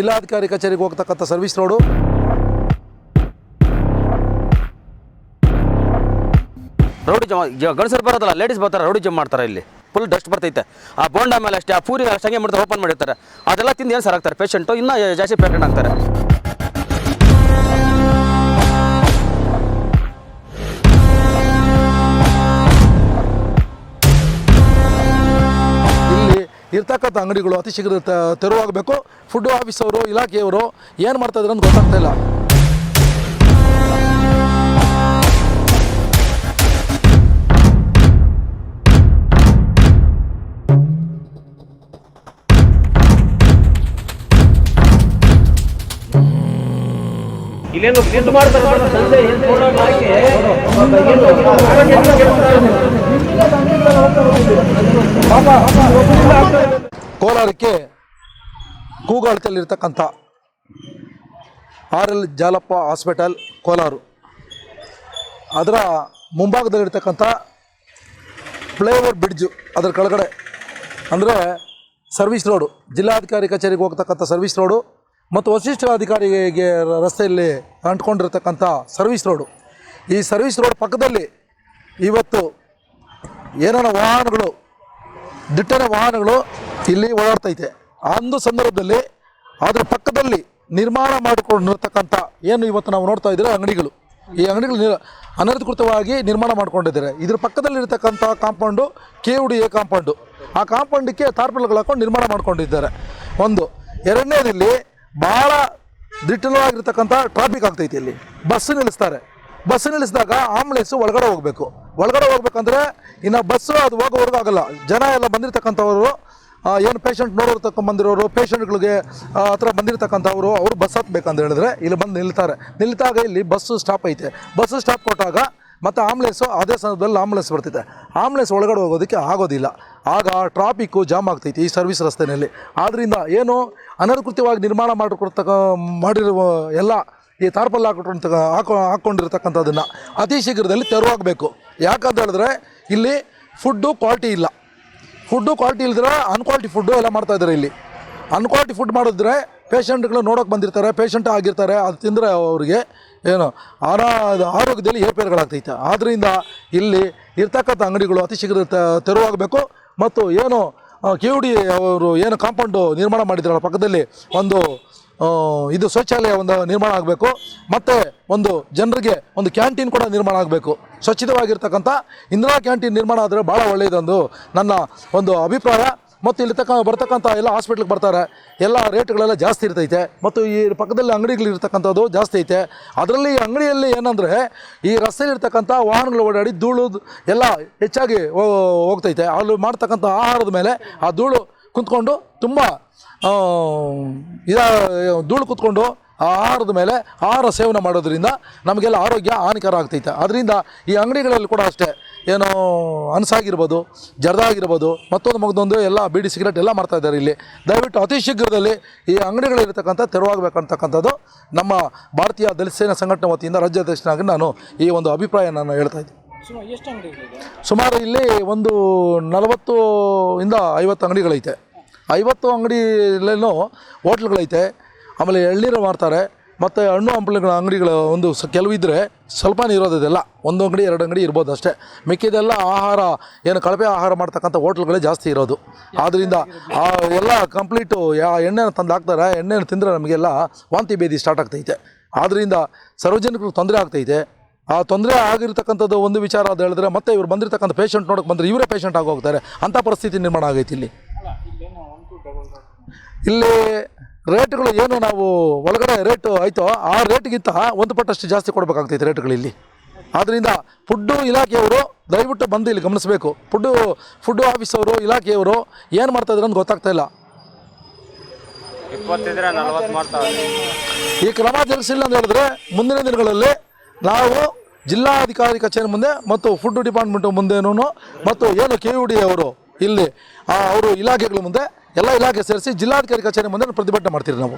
ಜಿಲ್ಲಾಧಿಕಾರಿ ಕಚೇರಿಗೆ ಹೋಗ್ತಕ್ಕಂಥ ಸರ್ವಿಸ್ ರೋಡು. ರೌಡಿ ಜಮ ಗಂಡಸರು ಬರೋದಲ್ಲ ಲೇಡೀಸ್ ಬರ್ತಾರೆ, ರೌಡಿ ಜಮ್ ಮಾಡ್ತಾರೆ ಇಲ್ಲಿ. ಫುಲ್ ಡಸ್ಟ್ ಬರ್ತೈತೆ. ಆ ಬೋಂಡ ಮೇಲೆ ಅಷ್ಟೇ, ಆ ಪೂರಿ ಅಷ್ಟೇ ಹಂಗೆ ಮಾಡ್ತಾರೆ ಓಪನ್ ಮಾಡಿರ್ತಾರೆ. ಅದೆಲ್ಲ ತಿಂದು ಏನು ಸರ್ ಆಗ್ತಾರೆ ಪೇಷಂಟು ಇನ್ನೂ ಜಾಸ್ತಿ ಪೇಷಂಟ್ ಆಗ್ತಾರೆ. ಇರ್ತಕ್ಕಂಥ ಅಂಗಡಿಗಳು ಅತಿ ಶೀಘ್ರ ತೆರವಾಗಬೇಕು. ಫುಡ್ ಆಫೀಸ್ ಅವರು, ಇಲಾಖೆಯವರು ಏನು ಮಾಡ್ತಾ ಅಂತ ಗೊತ್ತಾಗ್ತಾ ಇಲ್ಲ. ಇಲ್ಲೇನು ಫುಡ್ ಮಾಡ್ತಾರೆ ಸಂತೆ ಏನು ಬೋರ್ಡ್ ಹಾಕಿ ಏನು ಕೋಲಾರಕ್ಕೆ ಕೂಗಾಳ್ತಿಯಲ್ಲಿರ್ತಕ್ಕಂಥ R L Jalappa hospital, Kolar. ಅದರ ಮುಂಭಾಗದಲ್ಲಿರ್ತಕ್ಕಂಥ ಫ್ಲೈಓವರ್ ಬ್ರಿಡ್ಜು ಅದರ ಕೆಳಗಡೆ. ಅಂದರೆ ಸರ್ವಿಸ್ ರೋಡು, ಜಿಲ್ಲಾಧಿಕಾರಿ ಕಚೇರಿಗೆ ಹೋಗ್ತಕ್ಕಂಥ ಸರ್ವಿಸ್ ರೋಡು ಮತ್ತು ವಸಿಷ್ಠಾಧಿಕಾರಿಗೆ ರಸ್ತೆಯಲ್ಲಿ ಅಂಟ್ಕೊಂಡಿರ್ತಕ್ಕಂಥ ಸರ್ವಿಸ್ ರೋಡು. ಈ ಸರ್ವಿಸ್ ರೋಡ್ ಪಕ್ಕದಲ್ಲಿ ಇವತ್ತು ಏನಾರ ವಾಹನಗಳು, ದಿಟ್ಟನೆ ವಾಹನಗಳು ಇಲ್ಲಿ ಓಡಾಡ್ತೈತೆ. ಅಂದು ಸಂದರ್ಭದಲ್ಲಿ ಅದರ ಪಕ್ಕದಲ್ಲಿ ನಿರ್ಮಾಣ ಮಾಡಿಕೊಂಡಿರ್ತಕ್ಕಂಥ ಏನು ಇವತ್ತು ನಾವು ನೋಡ್ತಾ ಇದ್ದೀರ ಅಂಗಡಿಗಳು. ಈ ಅಂಗಡಿಗಳು ಅನಧಿಕೃತವಾಗಿ ನಿರ್ಮಾಣ ಮಾಡ್ಕೊಂಡಿದ್ದಾರೆ. ಇದ್ರ ಪಕ್ಕದಲ್ಲಿರ್ತಕ್ಕಂಥ compound K U D A compound. ಆ ಕಾಂಪೌಂಡಿಗೆ ತಾರ್ಪಲ್ಗಳು ಹಾಕೊಂಡು ನಿರ್ಮಾಣ ಮಾಡ್ಕೊಂಡಿದ್ದಾರೆ. ಒಂದು. ಎರಡನೇದಿಲ್ಲಿ ಭಾಳ ದಿಟ್ಟಲವಾಗಿರ್ತಕ್ಕಂಥ ಟ್ರಾಫಿಕ್ ಆಗ್ತೈತಿ ಇಲ್ಲಿ. ಬಸ್ ನಿಲ್ಲಿಸ್ತಾರೆ. ಬಸ್ ನಿಲ್ಲಿಸಿದಾಗ ಆಂಬುಲೆನ್ಸು ಒಳಗಡೆ ಹೋಗಬೇಕು. ಒಳಗಡೆ ಹೋಗ್ಬೇಕಂದ್ರೆ ಇನ್ನು ಬಸ್ಸು ಅದು ಹೋಗೋವರೆಗೂ ಆಗಲ್ಲ. ಜನ ಎಲ್ಲ ಬಂದಿರತಕ್ಕಂಥವರು ಏನು ಪೇಷಂಟ್ ನೋಡೋರು ಬಂದಿರೋರು ಪೇಷಂಟ್ಗಳಿಗೆ ಹತ್ರ ಬಂದಿರತಕ್ಕಂಥವ್ರು, ಅವರು ಬಸ್ ಹತ್ಬೇಕಂತ ಹೇಳಿದ್ರೆ ಇಲ್ಲಿ ಬಂದು ನಿಲ್ತಾರೆ. ನಿಲ್ತಾಗ ಇಲ್ಲಿ ಬಸ್ಸು ಸ್ಟಾಪ್ ಐತೆ. ಬಸ್ಸು ಸ್ಟಾಪ್ ಕೊಟ್ಟಾಗ ಮತ್ತು ಆಂಬುಲೆನ್ಸು ಅದೇ ಸಂದರ್ಭದಲ್ಲಿ ಆಂಬುಲೆನ್ಸ್ ಬರ್ತಿದೆ ಆಂಬುಲೆನ್ಸ್ ಒಳಗಡೆ ಹೋಗೋದಕ್ಕೆ ಆಗೋದಿಲ್ಲ. ಆಗ ಟ್ರಾಫಿಕ್ಕು ಜಾಮ್ ಆಗ್ತೈತಿ ಈ ಸರ್ವಿಸ್ ರಸ್ತೆಯಲ್ಲಿ ಆದ್ದರಿಂದ ಏನು ಅನಧಿಕೃತವಾಗಿ ನಿರ್ಮಾಣ ಮಾಡಿಕೊಡ್ತಕ್ಕ, ಮಾಡಿರುವ ಎಲ್ಲ ಈ ತಾರ್ಪಲ್ ಹಾಕೊಂಡ ಹಾಕೊ ಹಾಕ್ಕೊಂಡಿರ್ತಕ್ಕಂಥದ್ದನ್ನು ಅತಿ ಶೀಘ್ರದಲ್ಲಿ ತೆರವಾಗಬೇಕು. ಯಾಕಂತ ಹೇಳಿದ್ರೆ ಇಲ್ಲಿ ಫುಡ್ಡು ಕ್ವಾಲಿಟಿ ಇಲ್ಲ. ಫುಡ್ಡು ಕ್ವಾಲಿಟಿ ಇಲ್ದಿರ ಅನ್ಕ್ವಾಲಿಟಿ ಫುಡ್ಡು ಎಲ್ಲ ಮಾಡ್ತಾ ಇದ್ದಾರೆ ಇಲ್ಲಿ. ಅನ್ಕ್ವಾಲಿಟಿ ಫುಡ್ ಮಾಡಿದ್ರೆ ಪೇಷಂಟ್ಗಳು ನೋಡೋಕೆ ಬಂದಿರ್ತಾರೆ ಪೇಷಂಟ್ ಆಗಿರ್ತಾರೆ, ಅದು ತಿಂದರೆ ಅವರಿಗೆ ಏನು ಆರಾ ಆರೋಗ್ಯದಲ್ಲಿ ಏರ್ಪೇರುಗಳಾಗ್ತೈತೆ ಆದ್ದರಿಂದ ಇಲ್ಲಿ ಇರ್ತಕ್ಕಂಥ ಅಂಗಡಿಗಳು ಅತಿ ಶೀಘ್ರ ತೆರವಾಗಬೇಕು. ಮತ್ತು ಏನು ಕೆ ಯು ಡಿ ಅವರು ಏನು ಕಾಂಪೌಂಡು ನಿರ್ಮಾಣ ಮಾಡಿದ್ರಲ್ಲ ಪಕ್ಕದಲ್ಲಿ ಒಂದು ಇದು ಶೌಚಾಲಯ ಒಂದು ನಿರ್ಮಾಣ ಆಗಬೇಕು. ಮತ್ತು ಒಂದು ಜನರಿಗೆ ಒಂದು ಕ್ಯಾಂಟೀನ್ ಕೂಡ ನಿರ್ಮಾಣ ಆಗಬೇಕು. ಸ್ವಚ್ಛತವಾಗಿರ್ತಕ್ಕಂಥ ಇಂದಿರಾ ಕ್ಯಾಂಟೀನ್ ನಿರ್ಮಾಣ ಆದರೆ ಭಾಳ ಒಳ್ಳೆಯದೊಂದು ನನ್ನ ಒಂದು ಅಭಿಪ್ರಾಯ. ಮತ್ತು ಇಲ್ಲಿ ತಕ್ಕ ಬರ್ತಕ್ಕಂಥ ಎಲ್ಲ ಹಾಸ್ಪಿಟ್ಲಿಗೆ ಬರ್ತಾರೆ. ಎಲ್ಲ ರೇಟ್ಗಳೆಲ್ಲ ಜಾಸ್ತಿ ಇರ್ತೈತೆ. ಮತ್ತು ಈ ಪಕ್ಕದಲ್ಲಿ ಅಂಗಡಿಗಳು ಇರ್ತಕ್ಕಂಥದ್ದು ಜಾಸ್ತಿ ಐತೆ. ಅದರಲ್ಲಿ ಅಂಗಡಿಯಲ್ಲಿ ಏನಂದರೆ ಈ ರಸ್ತೆಯಲ್ಲಿ ಇರ್ತಕ್ಕಂಥ ವಾಹನಗಳು ಓಡಾಡಿ ಧೂಳು ಎಲ್ಲ ಹೆಚ್ಚಾಗಿ ಹೋಗ್ತೈತೆ. ಅಲ್ಲಿ ಮಾಡ್ತಕ್ಕಂಥ ಆಹಾರದ ಮೇಲೆ ಆ ಧೂಳು ಕುಂತ್ಕೊಂಡು ತುಂಬ ಇದ, ಧೂಳು ಕುತ್ಕೊಂಡು ಆಹಾರದ ಮೇಲೆ ಆಹಾರ ಸೇವನೆ ಮಾಡೋದ್ರಿಂದ ನಮಗೆಲ್ಲ ಆರೋಗ್ಯ ಹಾನಿಕರ ಆಗ್ತೈತೆ. ಅದರಿಂದ ಈ ಅಂಗಡಿಗಳಲ್ಲಿ ಕೂಡ ಅಷ್ಟೇ ಏನು ಅನಸಾಗಿರ್ಬೋದು, ಜರ್ದಾಗಿರ್ಬೋದು, ಮತ್ತೊಂದು ಮಗದೊಂದು ಎಲ್ಲ ಬೀಡಿ ಸಿಗರೇಟ್ ಎಲ್ಲ ಮಾಡ್ತಾ ಇದ್ದಾರೆ ಇಲ್ಲಿ. ದಯವಿಟ್ಟು ಅತಿ ಶೀಘ್ರದಲ್ಲಿ ಈ ಅಂಗಡಿಗಳಿರ್ತಕ್ಕಂಥ ತೆರವಾಗಬೇಕಂತಕ್ಕಂಥದ್ದು ನಮ್ಮ ಭಾರತೀಯ ದಲಿತ ಸೇನಾ ಸಂಘಟನೆ ವತಿಯಿಂದ ರಾಜ್ಯಾಧ್ಯಕ್ಷನಾಗಿ ನಾನು ಈ ಒಂದು ಅಭಿಪ್ರಾಯ ನಾನು ಹೇಳ್ತಾ ಇದ್ದೀನಿ. ಸುಮಾರು ಇಲ್ಲಿ ಒಂದು ನಲವತ್ತು ಇಂದ ಐವತ್ತು ಅಂಗಡಿಗಳೈತೆ. ಐವತ್ತು ಅಂಗಡಿಯಲ್ಲೂ ಹೋಟ್ಲ್ಗಳೈತೆ. ಆಮೇಲೆ ಎಳ್ನೀರು ಮಾರ್ತಾರೆ. ಮತ್ತು ಹಣ್ಣು ಹಂಪಲುಗಳ ಅಂಗಡಿಗಳು ಒಂದು ಸ ಕೆಲವಿದ್ದರೆ ಸ್ವಲ್ಪನೇ ಇರೋದಿದೆಲ್ಲ ಒಂದು ಅಂಗಡಿ, ಎರಡು ಅಂಗಡಿ ಇರ್ಬೋದು ಅಷ್ಟೇ. ಮಿಕ್ಕಿದೆಲ್ಲ ಆಹಾರ, ಏನು ಕಳಪೆ ಆಹಾರ ಮಾಡ್ತಕ್ಕಂಥ ಹೋಟ್ಲ್ಗಳೇ ಜಾಸ್ತಿ ಇರೋದು. ಆದ್ದರಿಂದ ಆ ಎಲ್ಲ ಕಂಪ್ಲೀಟು ಯಾ ಎಣ್ಣೆನ ತಂದು ಹಾಕ್ತಾರೆ. ಎಣ್ಣೆನ ತಿಂದರೆ ನಮಗೆಲ್ಲ ವಾಂತಿ ಭೇದಿ ಸ್ಟಾರ್ಟ್ ಆಗ್ತೈತೆ. ಆದ್ದರಿಂದ ಸಾರ್ವಜನಿಕರಿಗೆ ತೊಂದರೆ ಆಗ್ತೈತೆ. ಆ ತೊಂದರೆ ಆಗಿರ್ತಕ್ಕಂಥದ್ದು ಒಂದು ವಿಚಾರ ಅಂತ ಹೇಳಿದ್ರೆ ಮತ್ತೆ ಇವ್ರು ಬಂದಿರತಕ್ಕಂಥ ಪೇಷಂಟ್ ನೋಡೋಕೆ ಬಂದರೆ ಇವರೇ ಪೇಷಂಟ್ ಆಗೋಗ್ತಾರೆ. ಅಂಥ ಪರಿಸ್ಥಿತಿ ನಿರ್ಮಾಣ ಆಗೈತಿ ಇಲ್ಲಿ. ಇಲ್ಲಿ ರೇಟ್ಗಳು ಏನು ನಾವು ಒಳಗಡೆ ರೇಟು ಆಯಿತೋ ಆ ರೇಟ್ಗಿಂತ ಒಂದು ಪಟ್ಟಷ್ಟು ಜಾಸ್ತಿ ಕೊಡಬೇಕಾಗ್ತೈತೆ ರೇಟ್ಗಳು ಇಲ್ಲಿ. ಆದ್ದರಿಂದ ಫುಡ್ಡು ಇಲಾಖೆಯವರು ದಯವಿಟ್ಟು ಬಂದು ಇಲ್ಲಿ ಗಮನಿಸಬೇಕು. ಫುಡ್ಡು ಫುಡ್ಡು ಆಫೀಸವರು ಇಲಾಖೆಯವರು ಏನು ಮಾಡ್ತಾ ಇದ್ದಾರೆ ಅಂತ ಗೊತ್ತಾಗ್ತಾ ಇಲ್ಲ. ಈ ಕ್ರಮ ಜರುಗಿಸಿಲ್ಲ ಅಂತ ಹೇಳಿದ್ರೆ ಮುಂದಿನ ದಿನಗಳಲ್ಲಿ ನಾವು ಜಿಲ್ಲಾಧಿಕಾರಿ ಕಚೇರಿ ಮುಂದೆ ಮತ್ತು ಫುಡ್ ಡಿಪಾರ್ಟ್ಮೆಂಟ್ ಮುಂದೆನೂ ಮತ್ತು ಏನು ಕೆ ಯು ಡಿ ಅವರು ಇಲ್ಲಿ ಅವರು ಇಲಾಖೆಗಳ ಮುಂದೆ ಎಲ್ಲ ಇಲಾಖೆ ಸೇರಿಸಿ ಜಿಲ್ಲಾಧಿಕಾರಿ ಕಚೇರಿ ಮುಂದೆ ಪ್ರತಿಭಟನೆ ಮಾಡ್ತೀರಿ ನಾವು.